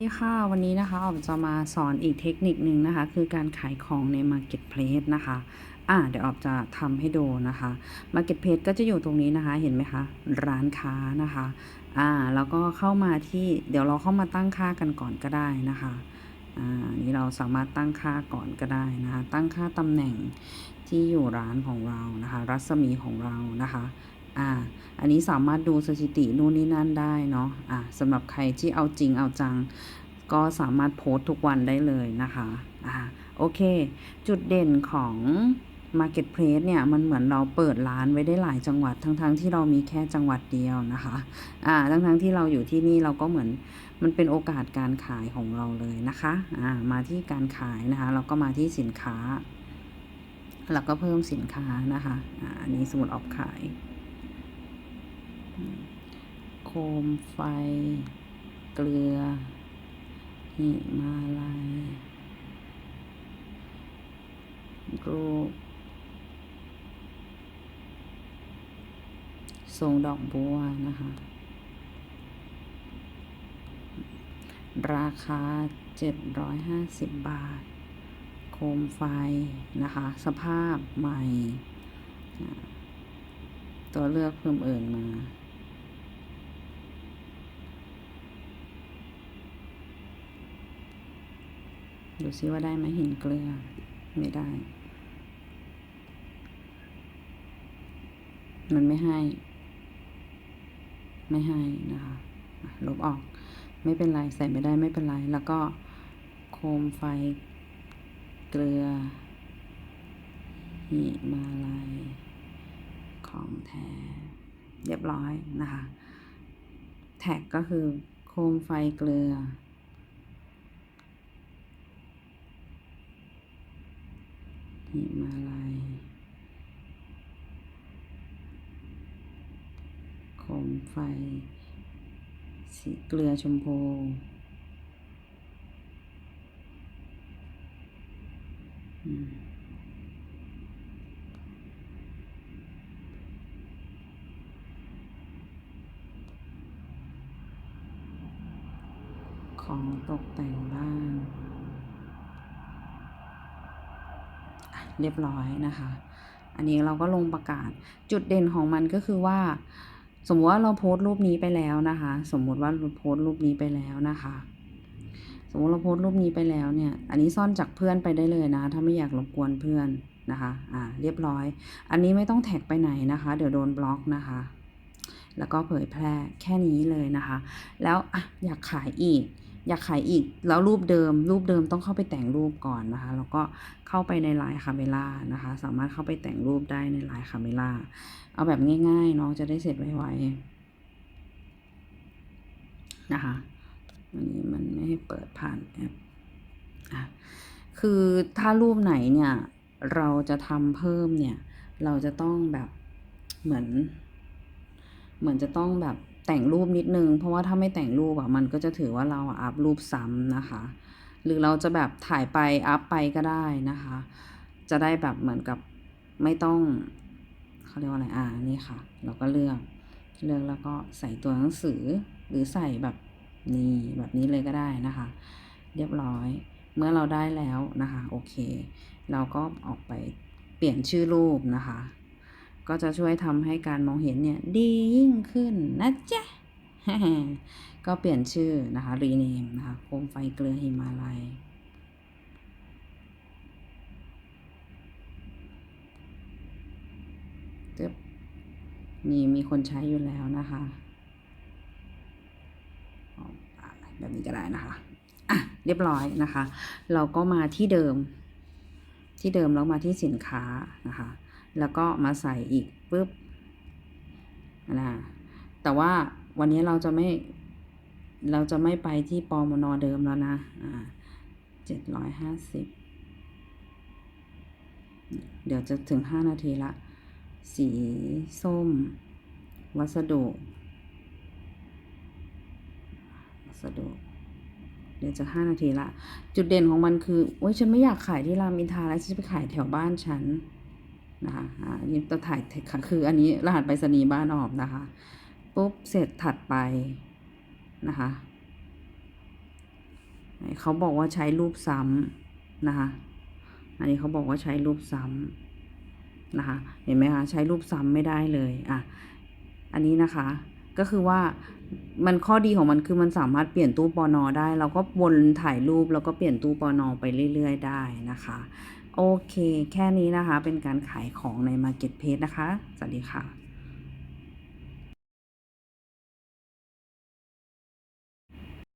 สวัสดีค่ะวันนี้นะคะออมจะมาสอนอีกเทคนิคหนึ่งนะคะ คือการขายของใน Marketplace นะคะอ่าเดี๋ยวออมจะทำให้ดูนะคะ Marketplace ก็จะอยู่ตรงนี้นะคะเห็นไหมคะ ร้านค้านะคะอ่าแล้วก็เข้ามาที่เดี๋ยวเราเข้ามาตั้งค่ากันก่อนก็ได้นะคะอ่านี่เราสามารถตั้งค่าก่อนก็ได้นะคะ ตั้งค่าตำแหน่งที่อยู่ร้านของเรานะคะ รัศมีของเรานะคะ อ่า อันนี้สามารถดูสถิตินู่นนี่นั่นได้เนาะ อะสำหรับใครที่เอาจริงเอาจัง ก็สามารถโพสต์ทุกวันได้เลยนะคะ อ่า โอเค จุดเด่นของ Marketplace เนี่ย มันเหมือนเราเปิดร้านไว้ได้หลายจังหวัด ทั้งๆทที่เรามีแค่จังหวัดเดียวนะคะ อ่า ทั้งๆทที่เราอยู่ที่นี่เราก็เหมือนมันเป็นโอกาสการขายของเราเลยนะคะ อ่า มาที่การขายนะคะ เราก็มาที่สินค้า แล้วก็เพิ่มสินค้านะคะ อ่า อันนี้สมมติออกขาย โคมไฟ เกลือ หิมาลัยกรูป ทรงดอกบัวนะคะ ราคา 750 บาท โคมไฟนะคะ สภาพใหม่ ตัวเลือกเพิ่มเอิญมา ดูซิว่าได้ไหมหินเกลือ ไม่ได้ มันไม่ให้ ไม่ให้นะคะลบออก ไม่เป็นไร ใส่ไม่ได้ไม่เป็นไร แล้วก็โคมไฟเกลือหิมาลัยของแท้เรียบร้อยนะคะ แท็กก็คือโคมไฟเกลือ หิมาลัยโคมไฟ สีเกลือชมพูของตกแต่งบ้าน เรียบร้อยนะคะ อันนี้เราก็ลงประกาศจุดเด่นของมันก็คือว่า สมมติว่าเราโพสต์รูปนี้ไปแล้วนะคะ สมมุติว่าเราโพสต์รูปนี้ไปแล้วนะคะสมมติเราโพสต์รูปนี้ไปแล้วเนี่ย อันนี้ซ่อนจากเพื่อนไปได้เลยนะ ถ้าไม่อยากรบกวนเพื่อนนะคะ อ่า เรียบร้อย อันนี้ไม่ต้องแท็กไปไหนนะคะ เดี๋ยวโดนบล็อกนะคะ แล้วก็เผยแพร่แค่นี้เลยนะคะ แล้วออยากขายอีก อยากขายอีกแล้วรูปเดิม รูปเดิมต้องเข้าไปแต่งรูปก่อนนะคะ แล้วก็เข้าไปในไลน์คาเมล่านะคะ สามารถเข้าไปแต่งรูปได้ในไลน์คาเมล่าเอาแบบง่ายๆเนาะจะได้เสร็จไวๆนะคะอันนี้มันไม่ให้เปิดผ่านแอปอะคือถ้ารูปไหนเนี่ยเราจะทำเพิ่มเนี่ย เราจะต้องแบบเหมือน เหมือนจะต้องแบบ แต่งรูปนิดนึง เพราะว่าถ้าไม่แต่งรูปอะมันก็จะถือว่าเราอะอัพรูปซ้ำนะคะ หรือเราจะแบบถ่ายไปอัพไปก็ได้นะคะ จะได้แบบเหมือนกับไม่ต้องเขาเรียกว่าอะไรอ่านี่ค่ะ เราก็เลือกเลือกแล้วก็ใส่ตัวหนังสือหรือใส่แบบนี่แบบนี้เลยก็ได้นะคะ เรียบร้อยเมื่อเราได้แล้วนะคะ โอเค เราก็ออกไปเปลี่ยนชื่อรูปนะคะ ก็จะช่วยทำให้การมองเห็นเนี่ยดียิ่งขึ้นนะจ๊ะก็เปลี่ยนชื่อนะคะรีเนมนะคะโคมไฟเกลือหิมาลัยจึ๊บมีมีคนใช้อยู่แล้วนะคะแบบนี้ก็ได้นะคะ อะ เรียบร้อยนะคะ เราก็มาที่เดิม ที่เดิมแล้วมาที่สินค้านะคะ แล้วก็มาใส่อีกปุ๊บนะแต่ว่าวันนี้เราจะไม่เราจะไม่ไปที่ปอมนอเดิมแล้วนะอ่าเจ็ดร้อยห้าสิบเดี๋ยวจะถึงห้านาทีละ สีส้ม วัสดุ วัสดุ เดี๋ยวจะห้านาทีละ จุดเด่นของมันคือ โอ้ยฉันไม่อยากขายที่รามอินทราแล้ว ฉันจะไปขายแถวบ้านฉัน นะคะอ่าอันนี้จะถ่ายคืออันนี้รหัสไปรษณีย์บ้านออกนะคะ ปุ๊บเสร็จถัดไปนะคะเขาบอกว่าใช้รูปซ้ำนะคะ อันนี้เขาบอกว่าใช้รูปซ้ำนะคะ เห็นไหมคะ ใช้รูปซ้ำไม่ได้เลย อะ อันนี้นะคะ ก็คือว่ามันข้อดีของมันคือมันสามารถเปลี่ยนตู้ปอนอได้ เราก็วนถ่ายรูปแล้วก็เปลี่ยนตู้ปอนอไปเรื่อย ๆ ได้นะคะ โอเค แค่นี้นะคะ เป็นการขายของใน Marketplace นะคะ สวัสดีค่ะ